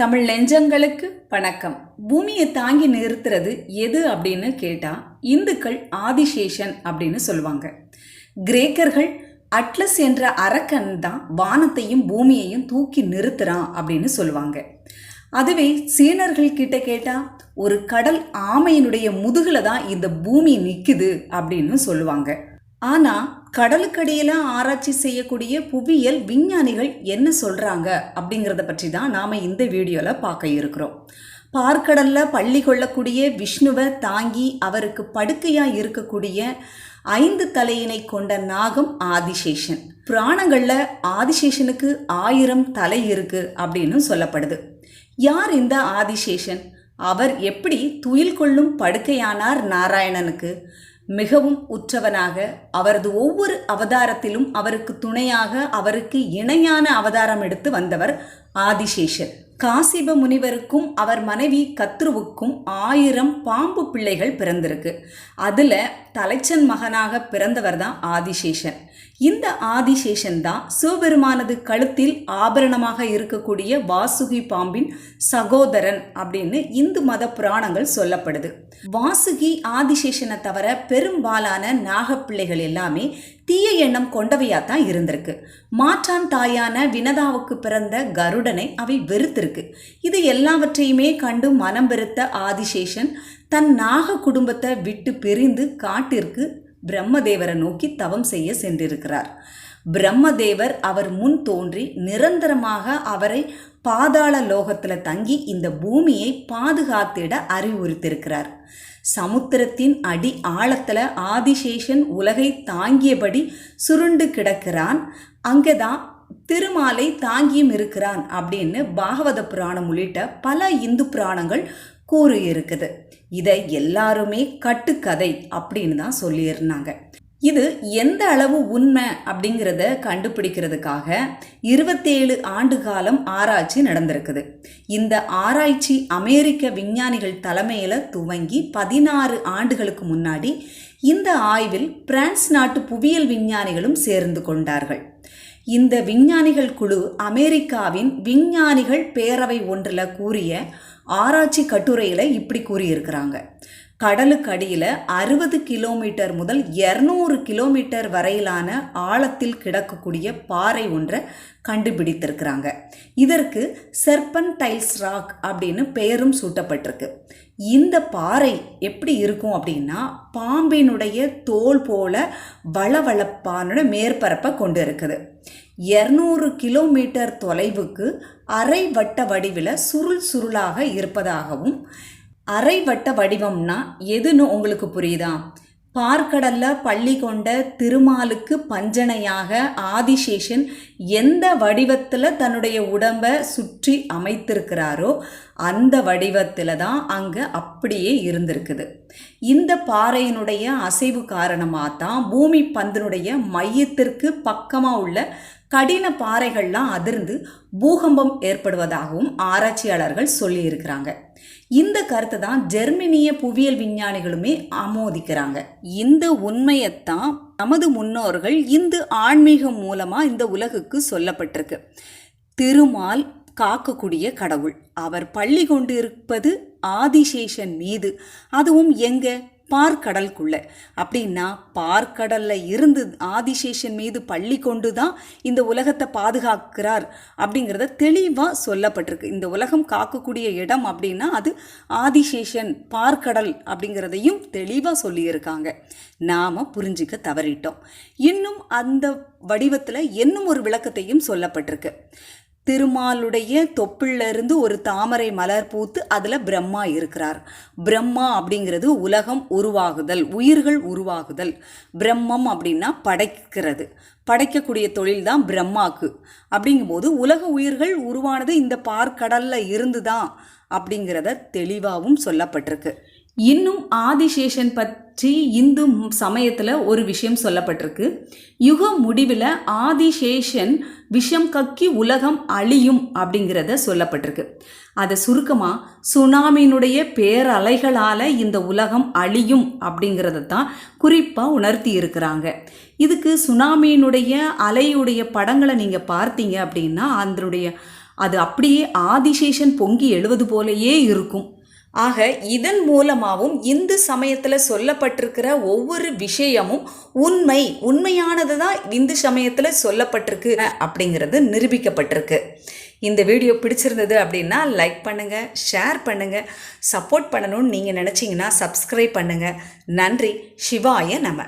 தமிழ் நெஞ்சங்களுக்கு வணக்கம். பூமியை தாங்கி நிறுத்துறது எது அப்படின்னு கேட்டால் இந்துக்கள் ஆதிசேஷன் அப்படின்னு சொல்லுவாங்க. கிரேக்கர்கள் அட்லஸ் என்ற அரக்கன் தான் வானத்தையும் பூமியையும் தூக்கி நிறுத்துறான் அப்படின்னு சொல்லுவாங்க. அதுவே சீனர்கள் கிட்ட கேட்டால் ஒரு கடல் ஆமையினுடைய முதுகில் தான் இந்த பூமி நிற்குது அப்படின்னு சொல்லுவாங்க. ஆனால் கடலுக்கடியில் ஆராய்ச்சி செய்யக்கூடிய புவியியல் விஞ்ஞானிகள் என்ன சொல்கிறாங்க அப்படிங்கிறத பற்றி தான் நாம் இந்த வீடியோவில் பார்க்க இருக்கிறோம். பார்க்கடலில் பள்ளி கொள்ளக்கூடிய விஷ்ணுவை தாங்கி அவருக்கு படுக்கையாக இருக்கக்கூடிய ஐந்து தலையினை கொண்ட நாகம் ஆதிசேஷன். புராணங்களில் ஆதிசேஷனுக்கு ஆயிரம் தலை இருக்கு அப்படின்னு சொல்லப்படுது. யார் இந்த ஆதிசேஷன்? அவர் எப்படி துயில் கொள்ளும் படுக்கையானார் நாராயணனுக்கு? மிகவும் உற்றவனாக அவரது ஒவ்வொரு அவதாரத்திலும் அவருக்கு துணையாக அவருக்கு இணையான அவதாரம் எடுத்து வந்தவர் ஆதிசேஷர். காசிப முனிவருக்கும் அவர் மனைவி கத்ருவுக்கும் ஆயிரம் பாம்பு பிள்ளைகள் பிறந்திருக்கு. அதில் தலைச்சன் மகனாக பிறந்தவர் தான் ஆதிசேஷன். இந்த ஆதிசேஷன் தான் சிவபெருமானது கழுத்தில் ஆபரணமாக இருக்கக்கூடிய வாசுகி பாம்பின் சகோதரன் அப்படின்னு இந்து மத புராணங்கள் சொல்லப்படுது. வாசுகி ஆதிசேஷனை தவிர பெரும்பாலான நாகப்பிள்ளைகள் எல்லாமே தீய எண்ணம் கொண்டவையாக தான் இருந்திருக்கு. மாற்றான் தாயான வினதாவுக்கு பிறந்த கருடனை அவை வெறுத்திருக்கு. இது எல்லாவற்றையுமே கண்டு மனம் பெருத்த ஆதிசேஷன் தன் நாக குடும்பத்தை விட்டு பிரிந்து காட்டிற்கு பிரம்மதேவரை நோக்கி தவம் செய்ய சென்றிருக்கிறார். பிரம்மதேவர் அவர் முன் தோன்றி நிரந்தரமாக அவரை பாதாள லோகத்தில் தங்கி இந்த பூமியை பாதுகாத்திட அறிவுறுத்திருக்கிறார் சமுத்திரத்தின் அடி ஆழத்தில் ஆதிசேஷன் உலகை தாங்கியபடி சுருண்டு கிடக்கிறான். அங்கேதான் திருமாலை தாங்கியும் இருக்கிறான் அப்படின்னு பாகவத புராணம் உள்ளிட்ட பல இந்து புராணங்கள் கூறியிருக்குது. இதை எல்லாருமே கட்டுக்கதை அப்படின்னு தான் சொல்லியிருந்தாங்க. இது எந்த அளவு உண்மை அப்படிங்கிறத கண்டுபிடிக்கிறதுக்காக இருபத்தேழு ஆண்டு காலம் ஆராய்ச்சி நடந்திருக்குது. இந்த ஆராய்ச்சி அமெரிக்க விஞ்ஞானிகள் தலைமையில் துவங்கி பதினாறு ஆண்டுகளுக்கு முன்னாடி இந்த ஆய்வில் பிரான்ஸ் நாட்டு புவியியல் விஞ்ஞானிகளும் சேர்ந்து கொண்டார்கள். இந்த விஞ்ஞானிகள் குழு அமெரிக்காவின் விஞ்ஞானிகள் பேரவை ஒன்றில் கூறிய ஆராய்ச்சி கட்டுரையில் இப்படி கூறியிருக்கிறாங்க. கடலுக்கு அடியில் அறுபது கிலோமீட்டர் முதல் இரநூறு கிலோமீட்டர் வரையிலான ஆழத்தில் கிடக்கக்கூடிய பாறை ஒன்றை கண்டுபிடித்திருக்கிறாங்க. இதற்கு செர்பன் டைல்ஸ் ராக் அப்படின்னு பெயரும் சூட்டப்பட்டிருக்கு. இந்த பாறை எப்படி இருக்கும் அப்படின்னா பாம்பினுடைய தோல் போல வளவளப்பானோட மேற்பரப்பை கொண்டு இருக்குது இரநூறு கிலோமீட்டர் தொலைவுக்கு அரை வட்ட வடிவில் சுருள் சுருளாக இருப்பதாகவும் அரைவட்ட வடிவம்னா எதுன்னு உங்களுக்கு புரியுதா? பார்க்கடல்ல பள்ளி கொண்ட திருமாலுக்கு பஞ்சனையாக ஆதிசேஷன் எந்த வடிவத்தில் தன்னுடைய உடம்பை சுற்றி அமைத்திருக்கிறாரோ அந்த வடிவத்தில் தான் அங்கே அப்படியே இருந்திருக்குது. இந்த பாறையினுடைய அசைவு காரணமாக தான் பூமி பந்தினுடைய மையத்திற்கு பக்கமாக உள்ள கடின பாறைகள்லாம் அதிர்ந்து பூகம்பம் ஏற்படுவதாகவும் ஆராய்ச்சியாளர்கள் சொல்லியிருக்கிறாங்க. இந்த கருத்தை தான் ஜெர்மனிய புவியியல் விஞ்ஞானிகளுமே ஆமோதிக்கிறாங்க. இந்த உண்மையைத்தான் நமது முன்னோர்கள் இந்து ஆன்மீகம் மூலமாக இந்த உலகுக்கு சொல்லப்பட்டிருக்கு. திருமால் காக்கக்கூடிய கடவுள். அவர் பள்ளி கொண்டு இருப்பது ஆதிசேஷன் மீது. அதுவும் எங்கே? பார்க்கடலுக்குள்ள அப்படின்னா பார்க்கடலில் இருந்து ஆதிசேஷன் மீது பள்ளி கொண்டு தான் இந்த உலகத்தை பாதுகாக்கிறார் அப்படிங்கிறத தெளிவாக சொல்லப்பட்டிருக்கு. இந்த உலகம் காக்கக்கூடிய இடம் அப்படின்னா அது ஆதிசேஷன் பார்க்கடல் அப்படிங்கிறதையும் தெளிவாக சொல்லியிருக்காங்க. நாம் புரிஞ்சிக்க தவறிட்டோம். இன்னும் அந்த வடிவத்தில் இன்னும் ஒரு விளக்கத்தையும் சொல்லப்பட்டிருக்கு. திருமாலுடைய தொப்பிள்ள இருந்து ஒரு தாமரை மலர் பூத்து அதில் பிரம்மா இருக்கிறார். பிரம்மா அப்படிங்கிறது உலகம் உருவாகுதல் உயிர்கள் உருவாகுதல். பிரம்மம் அப்படின்னா படைக்கிறது. படைக்கக்கூடிய தொழில் தான் பிரம்மாக்கு. அப்படிங்கும்போது உலக உயிர்கள் உருவானது இந்த பார்க்கடலில் இருந்து தான் அப்படிங்கிறத தெளிவாகவும் சொல்லப்பட்டிருக்கு. இன்னும் ஆதிசேஷன் பற்றி இந்து சமயத்தில் ஒரு விஷயம் சொல்லப்பட்டிருக்கு. யுக முடிவில் ஆதிசேஷன் விஷம் கக்கி உலகம் அழியும் அப்படிங்கிறத சொல்லப்பட்டிருக்கு. அதை சுருக்கமாக சுனாமியினுடைய பேரலைகளால் இந்த உலகம் அழியும் அப்படிங்கிறத தான் குறிப்பாக உணர்த்தி இருக்கிறாங்க. இதுக்கு சுனாமியினுடைய அலையுடைய படங்களை நீங்கள் பார்த்தீங்க அப்படின்னா அதனுடைய அது அப்படியே ஆதிசேஷன் பொங்கி எழுவது போலயே இருக்கும். ஆக இதன் மூலமாகவும் இந்து சமயத்தில் சொல்லப்பட்டிருக்கிற ஒவ்வொரு விஷயமும் உண்மை உண்மையானது தான் இந்து சமயத்தில் சொல்லப்பட்டிருக்கு அப்படிங்கிறது நிரூபிக்கப்பட்டிருக்கு. இந்த வீடியோ பிடிச்சிருந்தது அப்படின்னா லைக் பண்ணுங்கள் ஷேர் பண்ணுங்கள் சப்போர்ட் பண்ணணும்னு நீங்கள் நினச்சிங்கன்னா சப்ஸ்கிரைப் பண்ணுங்கள் நன்றி சிவாய நம.